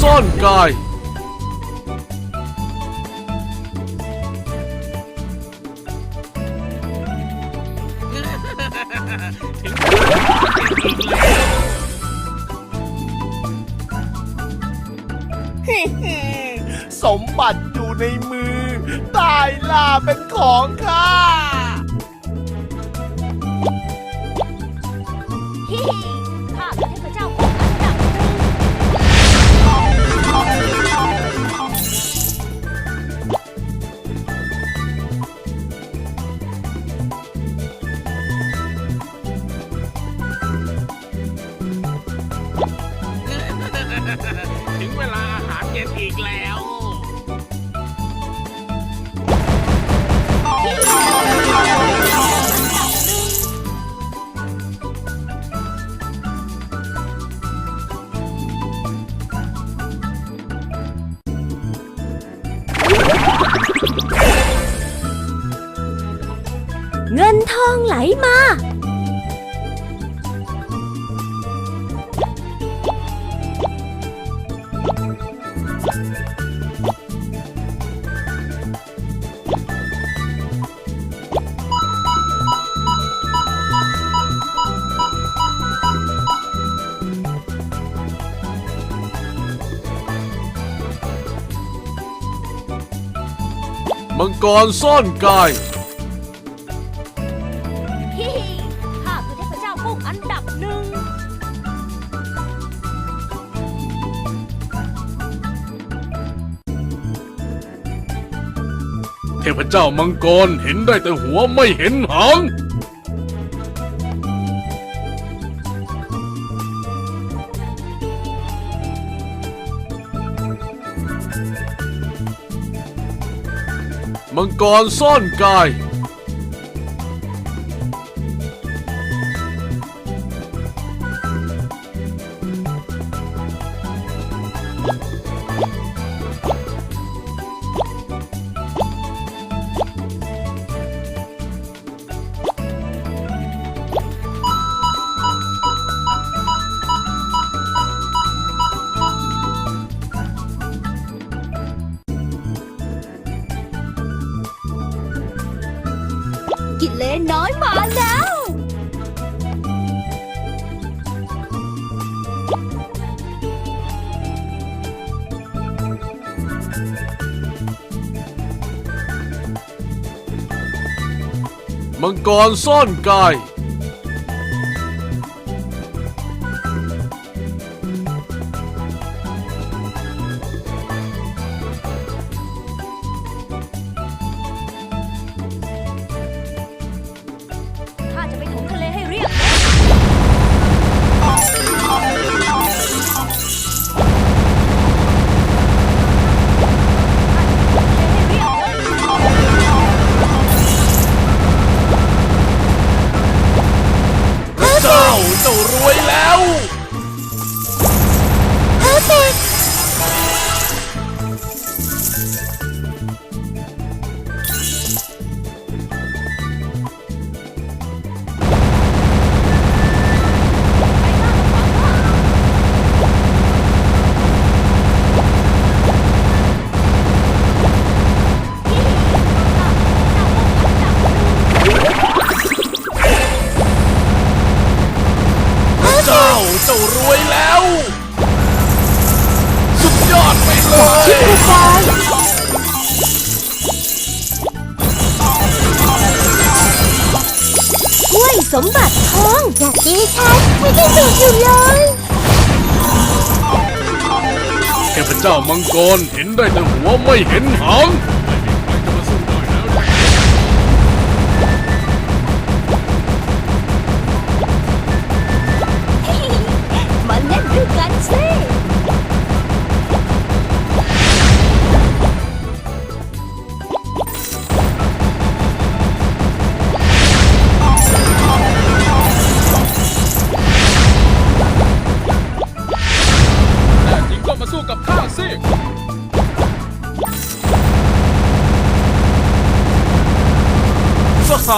ซ่อนกาย สมบัติอยู่ในมือ ตายล่าเป็นของข้า ไหลมา มังกรซ่อนกาย พเจ้ามังกรเห็นได้แต่หัวไม่เห็นหาง มังกรซ่อนกาย มังกรซ่อนกาย ยอดไปเลยถ้วยสมบัติทองอยากดีฉันไม่ได้ดูอยู่เลยเทพเจ้ามังกรเห็นได้แต่หัวไม่เห็นหาง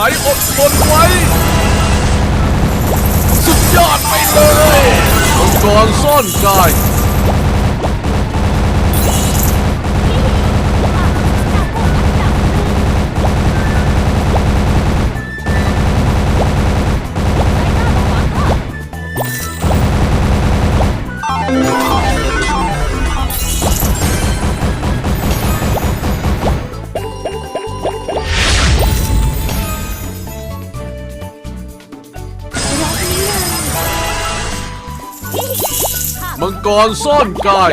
ายอดทนไว้ สุดยอดไปเลยมังกรซ่อนกาย รซ่อนกาย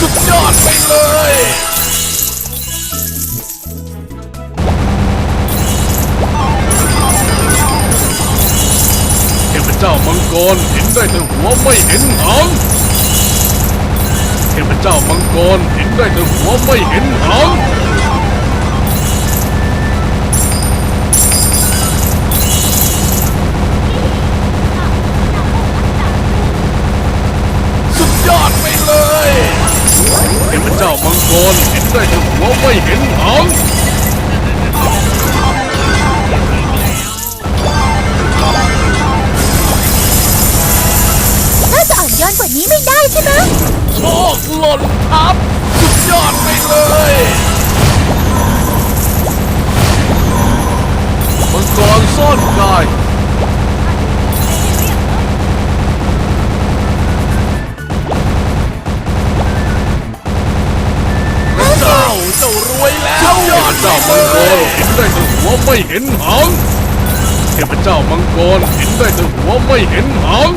สุดยอดไปเลย เทพเจ้ามังกรเห็นได้แต่หัวไม่เห็นหางเทพเจ้ามังกรเห็นได้แต่หัวไม่เห็นหาง เจ้ามังกรเห็นได้แต่หัวไม่เห็นหางน่าจะอ่อนโยนกว่านี้ไม่ได้ใช่ไหม เจ้ามังกรเห็นได้แต่หัวไม่เห็นหางเทพเจ้ามังกรเห็นได้แต่หัวไม่เห็นหาง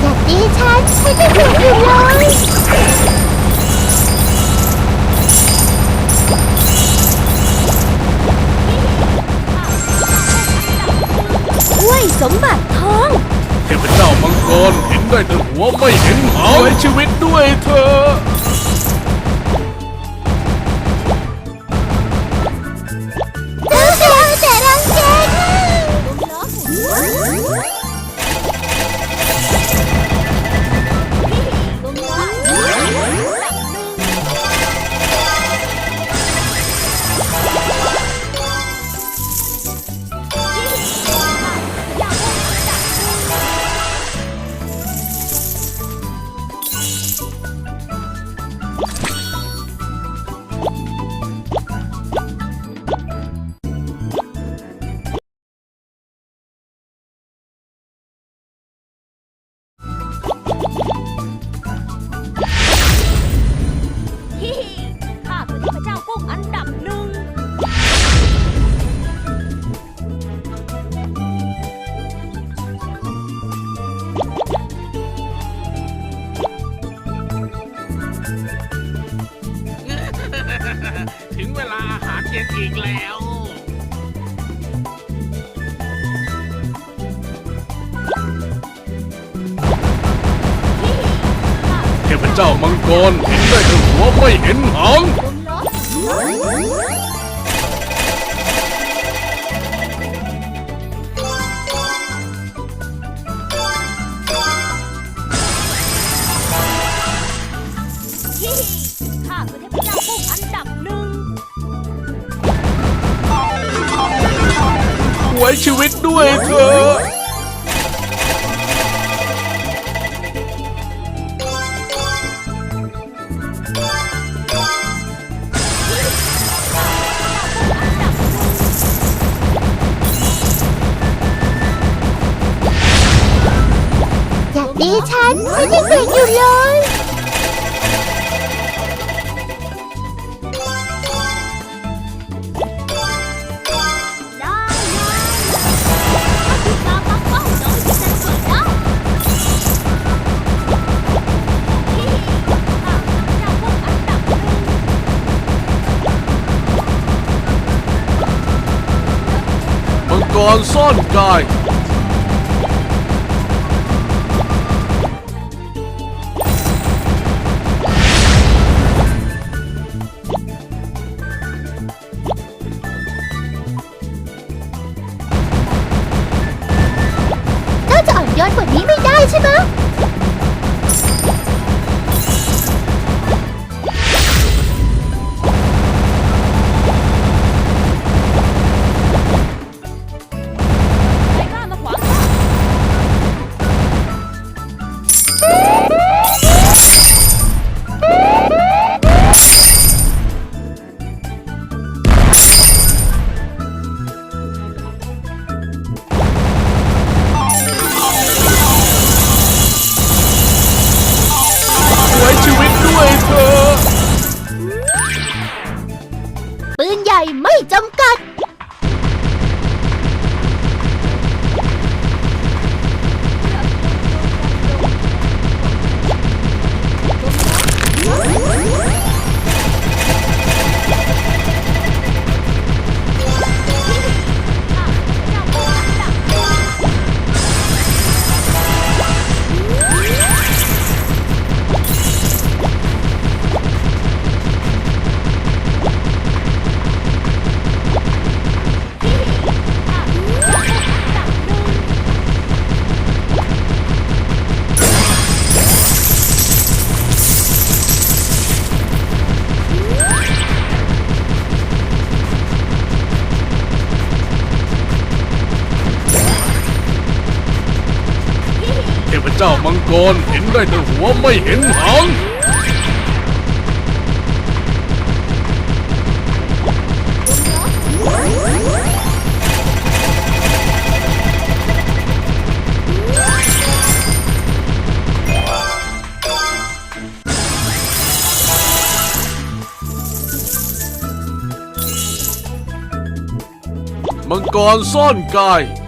อยากดีฉันฉันจะอยู่อยู่เลยห้วยสมบัติทอง เทพเจ้ามังกรเห็นได้แต่หัวไม่เห็นหางไว้ชีวิตด้วยเธอ กรเห็นได้แต่หัวไม่เห็นหางข้าคือเทพเจ้ากุ้งอันดับหนึ่งไว้ชีวิตด้วยเธออ ฉันฉันยังเด็ นใหญ่ไม่จำกัด เจ้ามังกรเห็นได้แต่หัวไม่เห็นหางมังกรซ่อนกาย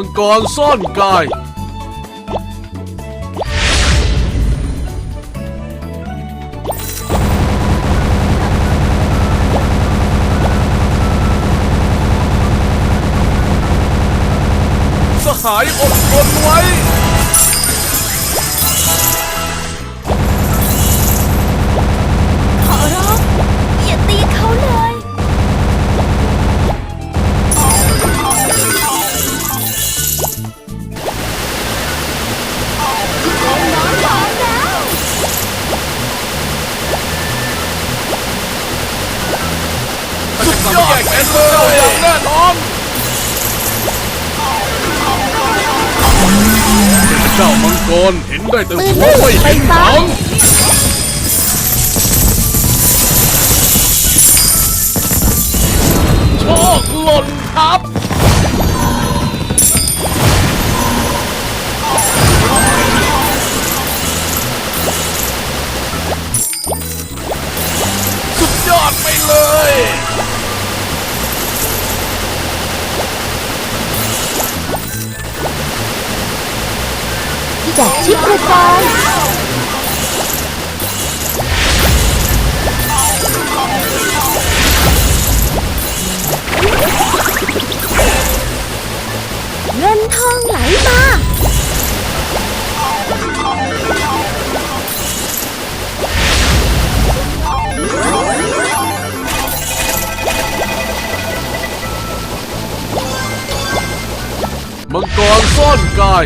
มังกรซ่อนกาย สหายอด เงินทองไหลมามังกรซ่อนกาย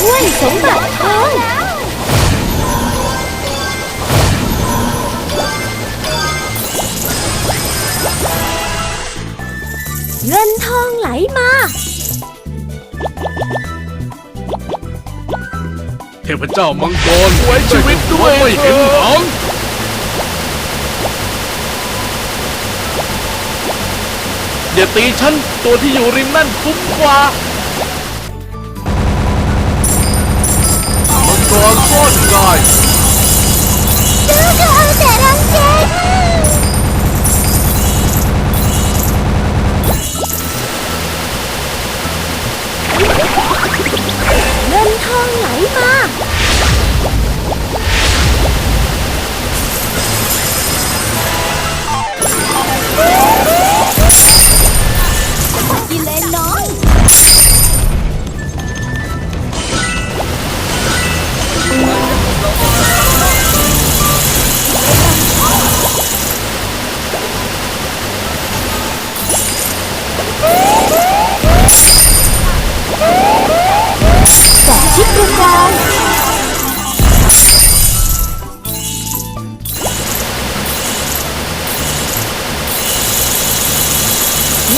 ห้วยสมบัติทอง เงินทองไหลมา เทพเจ้ามังกรไว้ชีวิตด้วยไม่เห็นหางอย่าตีฉัน ตัวที่อยู่ริมนั่นคุ้มกว่า มังกรซ่อนกายเจ้าก็เอาแต่รังแก เงิน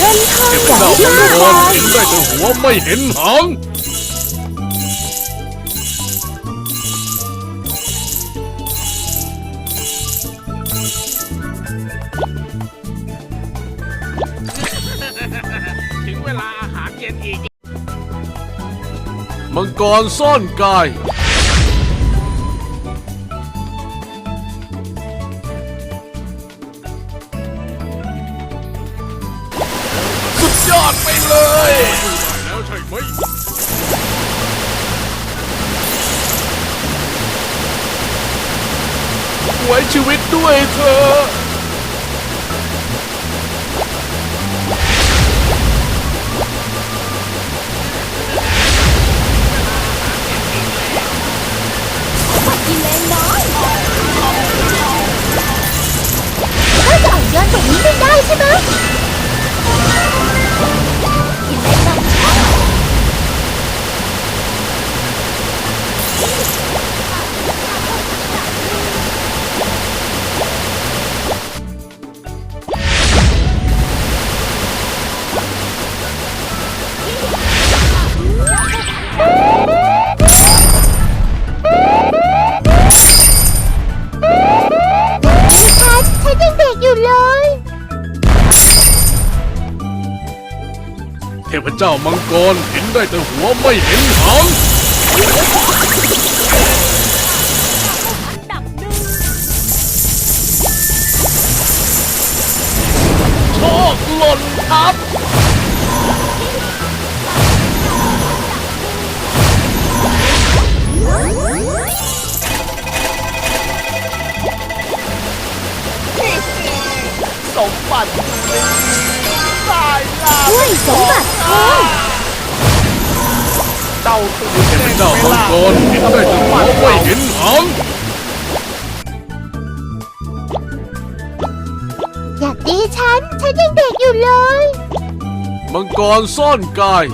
เงินทองเทพจากเจ้าชิปมังรกกรรเห็นได้แต่หัวไม่เห็นหางถึงเวลาอาหารเย็นอีก มังกรซ่อนกาย ไว้ชีวิตด้วยเธอมากินเลนน้อยถ้าจะอ่อนโยนกว่านี้ไม่ได้ใช่ไหม ก่อนเห็นได้แต่หัวไม่เห็นหาง นกรเห็นได้แต่หัวไม่เห็นหางอยากดีฉัน ฉันยังเด็กอยู่เลย มังกรซ่อนกาย